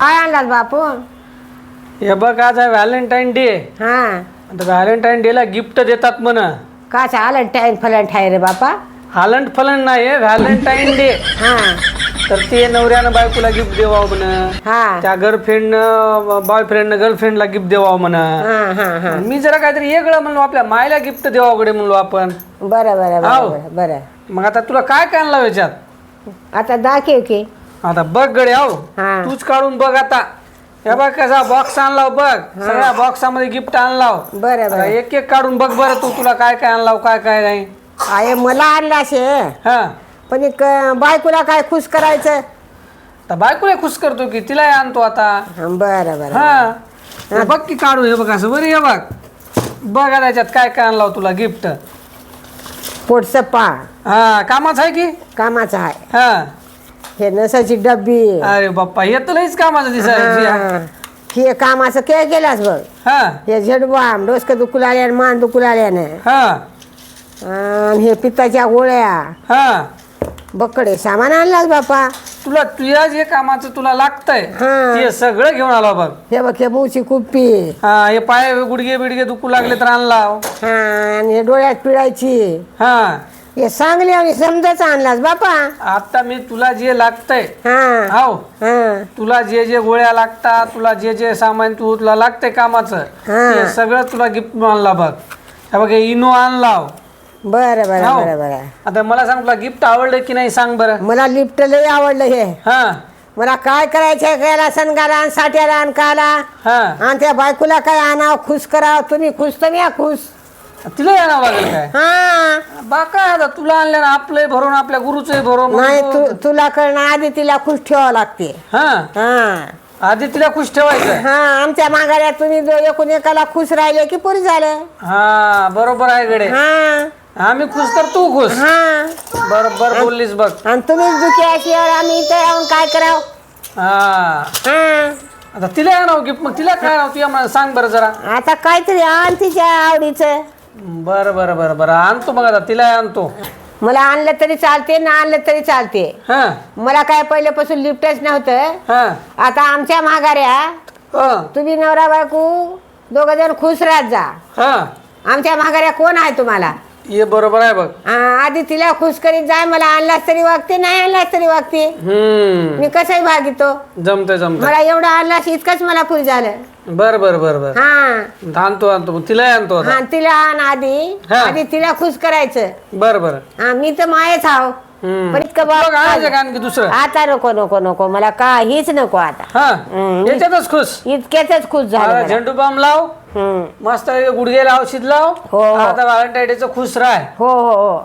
काय आणलात बापू? हे बघ आज आहे व्हॅलेंटाईन डे. हा. आता व्हॅलेंटाईन डेला गिफ्ट देतात म्हण. का चालेल टाईम फलन ठाय रे बापा. हालंट फलन नाही व्हॅलेंटाईन डे. हा. तर ते नवऱ्यानं बायकोला गिफ्ट देवावं म्हण. हा. त्या गर्लफ्रेंडनं बॉयफ्रेंडनं गर्लफ्रेंडला गिफ्ट देवावं म्हण. हा हा हा. मी जरा काहीतरी वेगळं म्हणलो आपल्या मायला गिफ्ट देवाकडे म्हणलो आपण. बरं बरं. बरं बरं बरं. मग आता तुला काय काय आणलं याच्यात? आता दाखव की. आता बघ गडे आहो हा. तूच काढून बघ आता. हे बघ कसा बॉक्स आणला बघ. सगळ्या बॉक्सामध्ये गिफ्ट आणला बरं आता बरं. एक एक काढून बघ बरं तू तुला काय काय आणला काय काय नाही. आहे मला आणला शे हा. पण एक बायकोला काय खुश करायचं? तर बायकोला खुश करतो की तिला आणतो आता. हा, बरं बरं हा. बघ की काढून हे बघ असं. बरं हे बघ. बघ आता त्याच्यात काय काय आणला तुला गिफ्ट पोटचं पा हा कामाचं आहे की? कामाचं आहे. हा. हे नसाची डब्बी. अरे बाप्पा हे तर लईच कामाचं दिसायची हा. हे कामाचं काय केलास बघ? हा. हे झेडबाम डोसकं दुखू लागल्यानं मान दुखू लागल्यानं हा. आणि हे पित्ताच्या गोळ्या. हा. बकडे सामान आणलास बापा तुला तुझ्या जे कामाचं तुला लागतंय हा. ते सगळं घेऊन आला बघ. हे बघ हे मूची कुप्पी. हा हे पाय गुडघे बिडगे दुखू लागले तर आणला. हा आणि हे डोळ्यात पिळायची. हा. हे सांगली आणि समजाच आणलास बापा. आता मी तुला जे लागतंय हा. हाव. हा. तुला जे जे गोळ्या लागतात तुला जे जे सामान तू तुला लागतंय कामाचं हा. ते सगळं तुला गिफ्ट आणला बघ. हे बघ हे इनो आणला बरं बरं हाव. बरं बरं. आता मला सांग तुला गिफ्ट आवडलं की नाही सांग बरं. मला लिफ्ट लय आवडलं हे. हा. मला काय करायचं गेला सणगाला आणि साठ्याला आणि काला. हा. आणि त्या बायकोला काय आणावं खुश करावं तुम्ही खुश तर खुश. तिला आणावं लागेल काय? हा. बा काय आता तुला आणलं ना आपलंही भरून आपल्या गुरुचंही भरून नाही तू तुला करणं आधी तिला खुश ठेवावं लागते. हा? हा. आधी तिला खुश ठेवायचं? हा आमच्या माघाऱ्यात तुम्ही जो एकूण एकाला खुश राहिले की पुरी झालं. हा बरोबर आहे गडे. हा. आम्ही खुश तर तू खुश. हा. बरोबर बोललीस बघ. आणि तुम्हीच दुखी असल्यावर आम्ही इथे राहून काय करावं? हा. हा. आता तिला आणावं गिफ्ट मग तिला काय तुझ्या मला सांग बरं जरा. आता काहीतरी आण तिच्या आवडीचं. बरं बरं बरं बरं. आणतो मग आता तिला आणतो. मला आणलं तरी चालते ना आणलं तरी चालते. हा. मला काय पहिल्यापासून लिफ्टच नव्हतं. हा. आता आमच्या माघाऱ्या हा. तुम्ही नवरा बायको दोघ जण खुश राहत जा. हा. आमच्या माघाऱ्या कोण आहे तुम्हाला? ये बरोबर आहे बघ. हा, आधी तिला खुश करीत जाय मला आणलास तरी वागते नाही आणलास तरी वागते. हम्म. मी कसंही भागितो. जमतंय जमतंय. मला एवढं आणलास इतकंच मला खुश झालं. बरं बरं बरं बरं. हा. आणतो आणतो. मग तिला आणतो आता. हा तिला आण आधी. हा. आधी तिला खुश करायचं. बरं बरं. हा मी तर मायच हम्म. पण इतकं बघ बा- आणखी दुसरं आता नको नको नको मला काहीच नको आता हा हम्म. याच्यातच खुश इतक्याच खुश झालं. झेंडू बाम लाव हम्म. मस्त गुडघेला औषध लाव हो. आता व्हॅलेंटाईन खुश राह हो हो हो